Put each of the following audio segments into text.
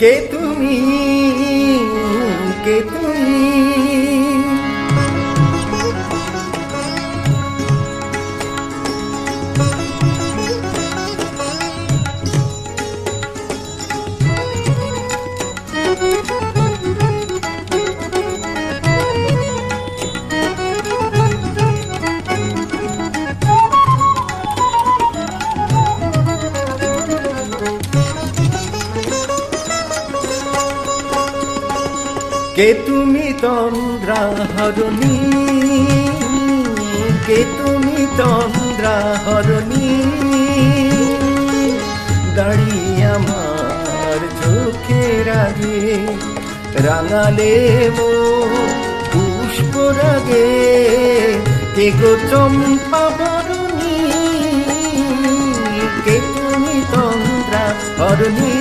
কে তুমি? কে তুমি? কে তুমি তন্দ্রা হরণী? কে তুমি তন্দ্রা হরণী? দাঁড়িয়ে আমার চোখের আগে রাঙালে মো পুষ্প রাগে। কে গো চম্পা বরণী? কে তুমি তন্দ্রা হরণী?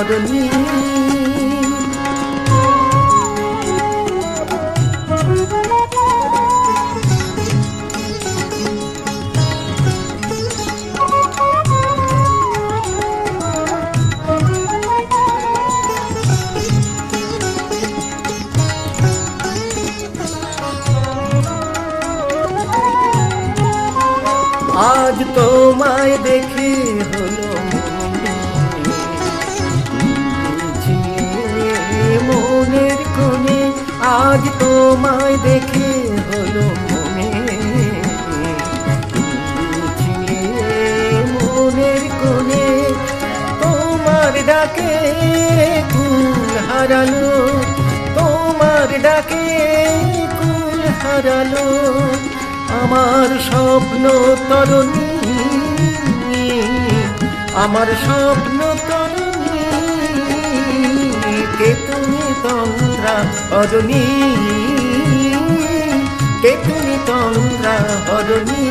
হরণী আজ তোমায় দেখে হলো তোমায় দেখে হলো মনে। মনের কোণে তোমার ডাকে কুল হারালো। তোমার ডাকে কুল হারালো। আমার স্বপ্ন তরণী, আমার স্বপ্ন তরণী, কে তুমি তন্দ্রা হরণী তুমি তন্দ্রা হরণী।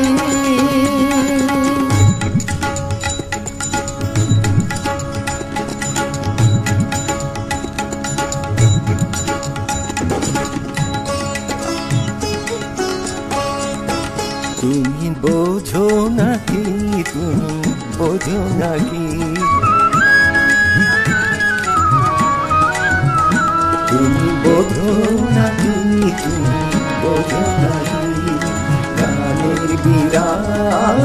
তুমি বোঝো নাকি তুমি বোঝো নাকি তুমি বোঝো নাকি বিরাম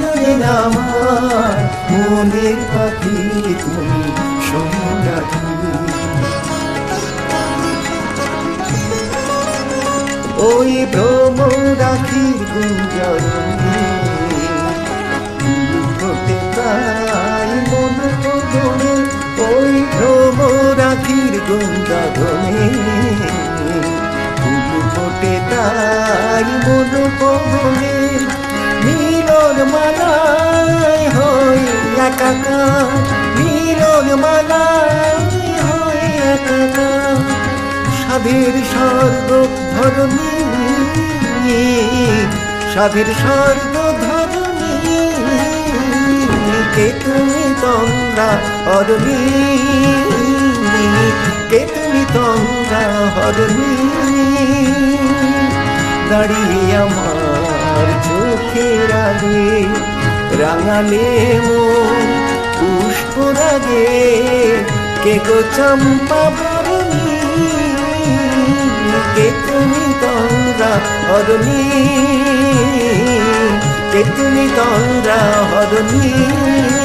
গানের আমার মনের পাখি তুমি নাকি ওই ভ্রম রাখি গুঞ্জরণী হতে তাই মন গগনে ওই ভ্রম রাখির গুঞ্জরণী ফুল তাই মন মিলন মালায় হই একাকার মিলন মালায় হই একাকার সাধের স্বর্গ ধরণী সাধের স্বর্গ ধরণী কে তুমি তন্দ্রা হরণী কে তুমি হরণী দাঁড়িয়ে আমার চোখের আগে রাঙালে মন, পুষ্প রাগে কে গো চম্পা কে তুমি তন্দ্রা হরণী? কে তুমি তন্দ্রা হরণী?